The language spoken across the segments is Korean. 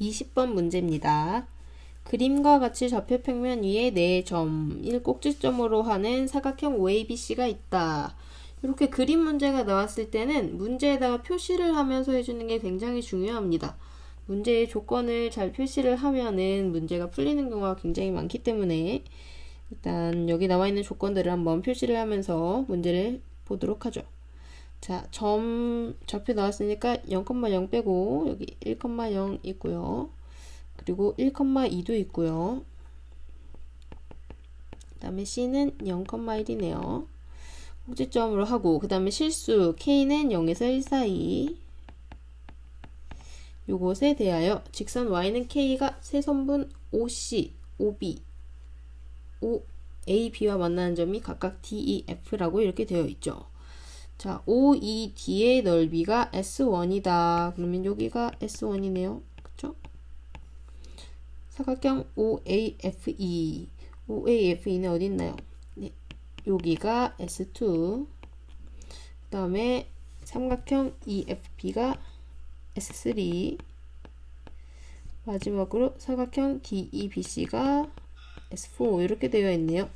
20번 문제입니다. 그림과 같이 좌표평면 위에 4점, 1꼭지점으로 하는 사각형 OABC가 있다. 이렇게 그림 문제가 나왔을 때는 문제에다가 표시를 하면서 해주는 게 굉장히 중요합니다. 문제의 조건을 잘 표시를 하면은 문제가 풀리는 경우가 굉장히 많기 때문에 일단 여기 나와 있는 조건들을 한번 표시를 하면서 문제를 보도록 하죠. 자, 점 좌표 나왔으니까 0,0 빼고 여기 1,0 있고요. 그리고 1,2도 있고요. 그 다음에 C는 0,1이네요. 꼭지점으로 하고 그 다음에 실수 K는 0에서 1 사이 요것에 대하여 직선 Y는 K가 세선분 OC, OB, O, A, B와 만나는 점이 각각 D, E, F라고 이렇게 되어 있죠. 자, OED의 넓이가 S1이다. 그러면 여기가 S1이네요. 그쵸? 사각형 OAFE. OAFE는 어디 있나요? 네. 여기가 S2. 그 다음에 삼각형 EFP가 S3. 마지막으로 사각형 DEBC가 S4. 이렇게 되어 있네요.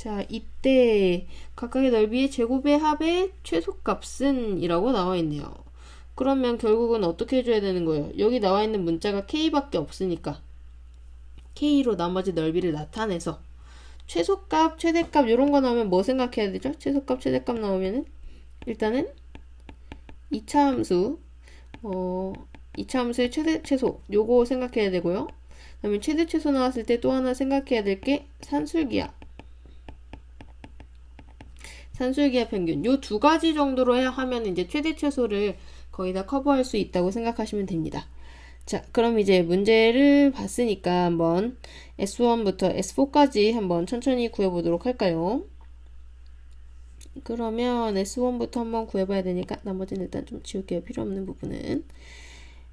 자, 이때 각각의 넓이의 제곱의 합의 최소값은 이라고 나와 있네요. 그러면 결국은 어떻게 해줘야 되는 거예요? 여기 나와 있는 문자가 K밖에 없으니까 K로 나머지 넓이를 나타내서 최소값, 최대값 이런 거 나오면 뭐 생각해야 되죠? 최소값, 최대값 나오면은 일단은 2차 함수 어 2차 함수의 최대 최소 요거 생각해야 되고요. 그다음에 최대 최소 나왔을 때 또 하나 생각해야 될 게 산술기압 산술기압 평균 요 두 가지 정도로 하면 이제 최대 최소를 거의 다 커버할 수 있다고 생각하시면 됩니다. 자, 그럼 이제 문제를 봤으니까 한번 S1부터 S4까지 한번 천천히 구해보도록 할까요? 그러면 S1부터 한번 구해봐야 되니까 나머지는 일단 좀 지울게요. 필요 없는 부분은.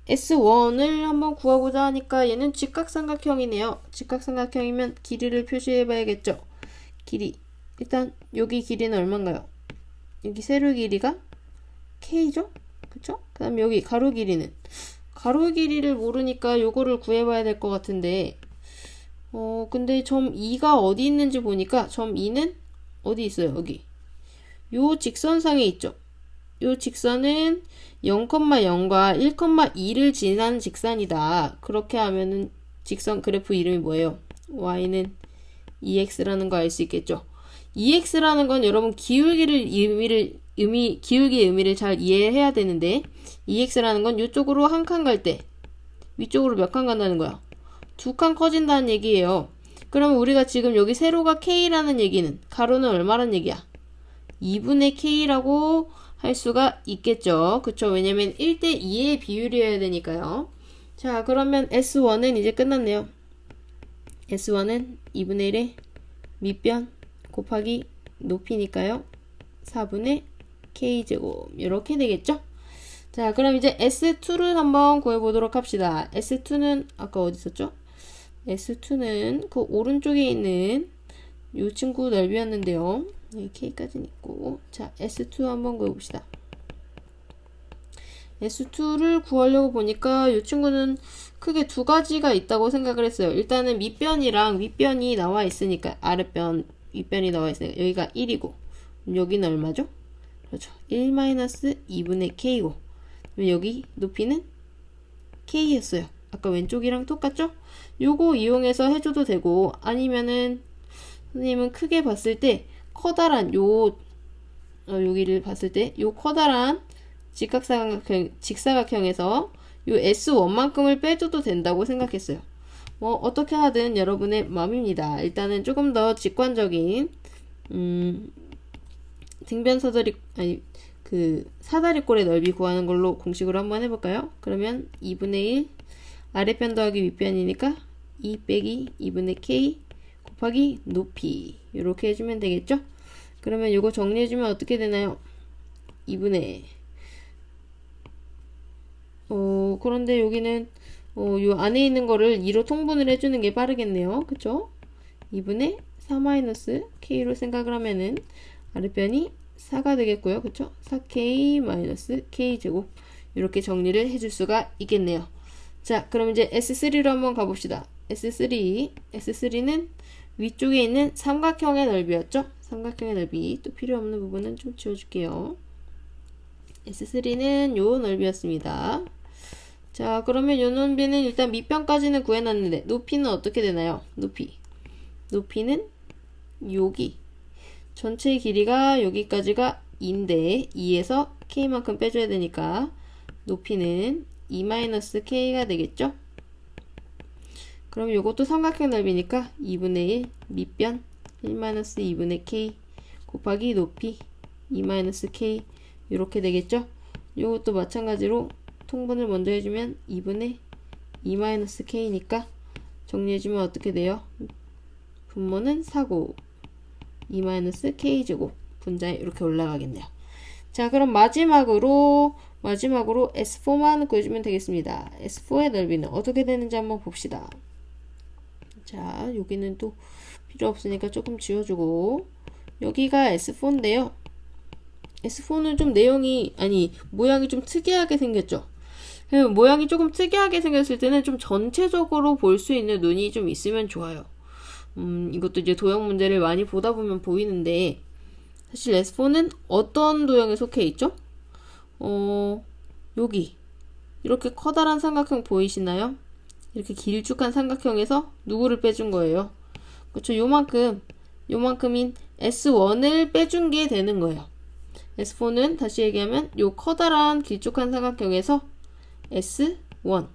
S1을 한번 구하고자 하니까 얘는 직각삼각형이네요. 직각삼각형이면 길이를 표시해봐야겠죠. 길이. 일단 여기 길이는 얼마인가요? 여기 세로 길이가 K죠? 그쵸? 그 다음 여기 가로 길이는? 가로 길이를 모르니까 요거를 구해봐야 될 것 같은데 어 근데 점 2가 어디 있는지 보니까 점 2는 어디 있어요? 여기. 요 직선상에 있죠? 요 직선은 0,0과 1,2를 지난 직선이다. 그렇게 하면은 직선 그래프 이름이 뭐예요? y는 2x라는 거 알 수 있겠죠 2x라는 건 여러분 기울기를 의미를 의미 기울기의 의미를 잘 이해해야 되는데 2x라는 건 이쪽으로 한 칸 갈 때 위쪽으로 몇 칸 간다는 거야? 두 칸 커진다는 얘기예요. 그러면 우리가 지금 여기 세로가 k라는 얘기는 가로는 얼마란 얘기야? 2분의 k라고 할 수가 있겠죠. 그쵸? 왜냐면 1대 2의 비율이어야 되니까요. 자, 그러면 S1은 이제 끝났네요. S1은 2분의 1의 밑변 곱하기 높이니까요. 4분의 k제곱 이렇게 되겠죠? 자 그럼 이제 S2를 한번 구해보도록 합시다. S2는 아까 어디 있었죠? S2는 그 오른쪽에 있는 이 친구 넓이였는데요. 여기 K까지는 있고 자 S2 한번 구해봅시다. S2를 구하려고 보니까 이 친구는 크게 두 가지가 있다고 생각을 했어요. 일단은 밑변이랑 윗변이 나와 있으니까 아랫변, 윗변이 나와 있으니까 여기가 1이고 여기는 얼마죠? 그렇죠. 1-2분의 k고 여기 높이는 k였어요. 아까 왼쪽이랑 똑같죠? 요거 이용해서 해줘도 되고 아니면은 선생님은 크게 봤을 때 커다란 요 어, 여기를 봤을 때 요 커다란 직각사각형 직사각형에서 요 S1만큼을 빼줘도 된다고 생각했어요. 뭐 어떻게 하든 여러분의 마음입니다. 일단은 조금 더 직관적인 음, 등변 사다리 아니 그 사다리꼴의 넓이 구하는 걸로 공식으로 한번 해볼까요? 그러면 2분의 1 아래편 더하기 윗편이니까 2 빼기 2분의 k 곱하기 높이 이렇게 해주면 되겠죠? 그러면 이거 정리해주면 어떻게 되나요? 2분의 어 그런데 여기는 어, 요 안에 있는 거를 2로 통분을 해주는 게 빠르겠네요. 그쵸? 2분의 4-k로 생각을 하면은 아랫변이 4가 되겠고요. 그쵸? 4k-k제곱 이렇게 정리를 해줄 수가 있겠네요. 자, 그럼 이제 S3로 한번 가봅시다. S3, S3는 위쪽에 있는 삼각형의 넓이였죠? 삼각형의 넓이. 또 필요 없는 부분은 좀 지워줄게요. S3는 요 넓이였습니다. 자, 그러면 요 넓이는 일단 밑변까지는 구해놨는데, 높이는 어떻게 되나요? 높이. 높이는 여기. 전체 길이가 여기까지가 2인데, 2에서 k만큼 빼줘야 되니까, 높이는 2-k가 되겠죠? 그럼 요것도 삼각형 넓이니까 2분의 1 밑변 1-2분의 k 곱하기 높이 2-k 이렇게 되겠죠? 요것도 마찬가지로 통분을 먼저 해주면 2분의 2-k니까 정리해주면 어떻게 돼요? 분모는 4고 2-k제곱 분자에 이렇게 올라가겠네요. 자 그럼 마지막으로 마지막으로 S4만 구해주면 되겠습니다. S4의 넓이는 어떻게 되는지 한번 봅시다. 자 여기는 또 필요 없으니까 조금 지워주고 여기가 S4인데요. S4는 좀 내용이 아니 모양이 좀 특이하게 생겼죠. 그 모양이 조금 특이하게 생겼을 때는 좀 전체적으로 볼 수 있는 눈이 좀 있으면 좋아요. 음, 이것도 이제 도형 문제를 많이 보다 보면 보이는데 사실 S4는 어떤 도형에 속해 있죠? 어, 여기 이렇게 커다란 삼각형 보이시나요? 이렇게 길쭉한 삼각형에서 누구를 빼준 거예요? 그렇죠. 요만큼 요만큼인 S1을 빼준 게 되는 거예요. S4는 다시 얘기하면 요 커다란 길쭉한 삼각형에서 S1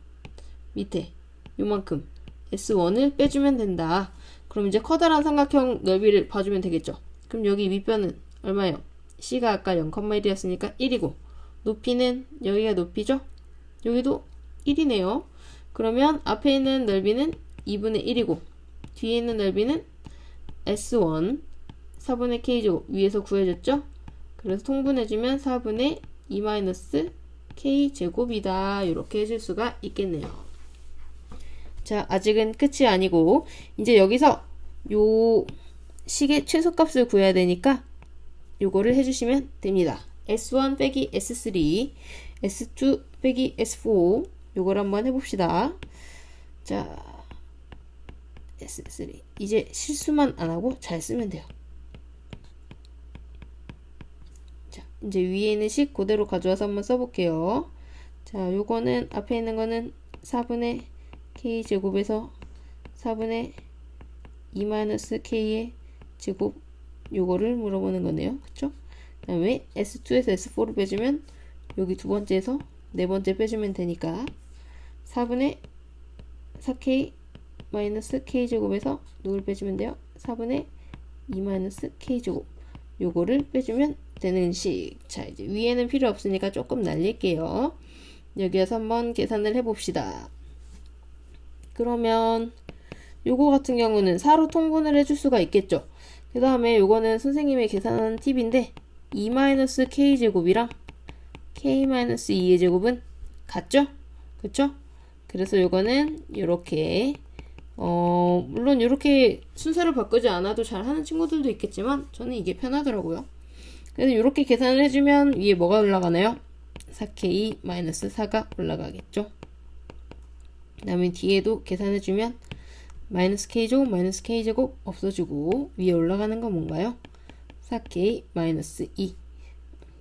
밑에 요만큼 S1을 빼주면 된다. 그럼 이제 커다란 삼각형 넓이를 봐주면 되겠죠. 그럼 여기 밑변은 얼마예요? C가 아까 0,1이었으니까 1이고 높이는 여기가 높이죠? 여기도 1이네요. 그러면 앞에 있는 넓이는 2분의 1이고 뒤에 있는 넓이는 S1 4분의 K제곱 위에서 구해줬죠? 그래서 통분해주면 4분의 2 K제곱이다. 이렇게 해줄 수가 있겠네요. 자, 아직은 끝이 아니고 이제 여기서 요 식의 최소값을 구해야 되니까 요거를 해주시면 됩니다. S1 빼기 S3, S2 빼기 S4 요걸 한번 해봅시다. 자, S3 이제 실수만 안 하고 잘 쓰면 돼요. 자, 이제 위에 있는 식 그대로 가져와서 한번 써볼게요. 자, 요거는 앞에 있는 거는 4분의 k 제곱에서 4분의 2-k의 제곱 요거를 물어보는 거네요. 그쵸? 그 다음에 S2에서 S4를 빼주면 여기 두 번째에서 네 번째 빼주면 되니까 4분의 4k 마이너스 k 제곱에서 누굴 빼주면 돼요? 4분의 2 마이너스 k 제곱 요거를 빼주면 되는 식. 자 이제 위에는 필요 없으니까 조금 날릴게요. 여기에서 한번 계산을 해봅시다. 그러면 요거 같은 경우는 4로 통분을 해줄 수가 있겠죠. 그 다음에 요거는 선생님의 계산한 팁인데 2-k 제곱이랑 k-2의 제곱은 같죠? 그쵸? 그래서 요거는 이렇게 어 물론 이렇게 순서를 바꾸지 않아도 잘 하는 친구들도 있겠지만 저는 이게 편하더라고요. 그래서 이렇게 계산을 해주면 위에 뭐가 올라가나요? 4k-4가 올라가겠죠. 그 다음에 뒤에도 계산해주면 마이너스 k제곱 마이너스 k제곱 없어지고 위에 올라가는 건 뭔가요? 4k 마이너스 2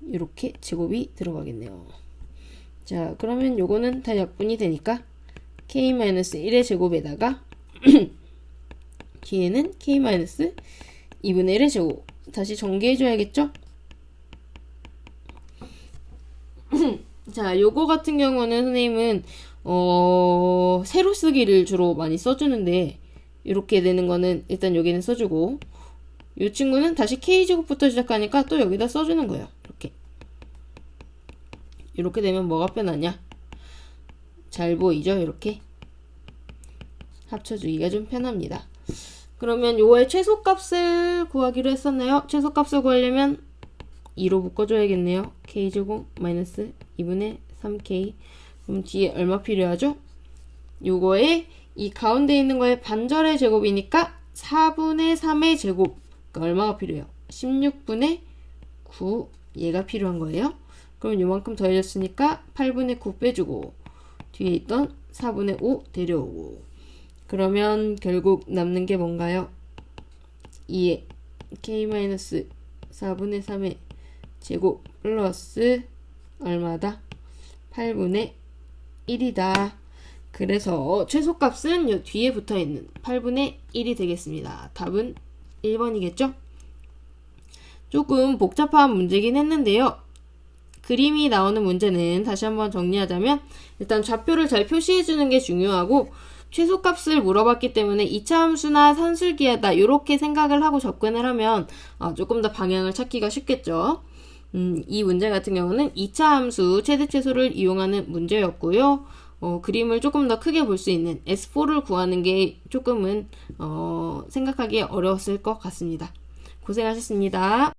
이렇게 제곱이 들어가겠네요. 자 그러면 요거는 다 약분이 되니까 k 마이너스 1의 제곱에다가 뒤에는 k 마이너스 2분의 1의 제곱 다시 전개해줘야겠죠? 자 요거 같은 경우는 선생님은 어, 세로 쓰기를 주로 많이 써주는데 이렇게 되는 거는 일단 여기는 써주고 이 친구는 다시 K제곱부터 시작하니까 또 여기다 써주는 거예요. 이렇게 이렇게 되면 뭐가 편하냐? 잘 보이죠? 이렇게 합쳐주기가 좀 편합니다. 그러면 요의 최소값을 구하기로 했었나요? 최소값을 구하려면 2로 묶어줘야겠네요. K제곱 마이너스 2분의 3K 그럼 뒤에 얼마 필요하죠? 요거에 이 가운데 있는 거에 반절의 제곱이니까 4분의 3의 제곱 그러니까 얼마가 필요해요? 16분의 9 얘가 필요한 거예요. 그럼 요만큼 더해졌으니까 8분의 9 빼주고 뒤에 있던 4분의 5 데려오고 그러면 결국 남는 게 뭔가요? 2에 k-4분의 3의 제곱 플러스 얼마다? 8분의 1이다. 그래서 최소값은 요 뒤에 붙어 있는 8분의 1이 되겠습니다. 답은 1번이겠죠? 조금 복잡한 문제긴 했는데요. 그림이 나오는 문제는 다시 한번 정리하자면 일단 좌표를 잘 표시해 주는 게 중요하고 최소값을 물어봤기 때문에 이차 함수나 산술기하다 이렇게 생각을 하고 접근을 하면 어, 조금 더 방향을 찾기가 쉽겠죠. 음, 이 문제 같은 경우는 2차 함수 최대 최소를 이용하는 문제였고요. 어, 그림을 조금 더 크게 볼 수 있는 S4를 구하는 게 조금은 어, 생각하기에 어려웠을 것 같습니다. 고생하셨습니다.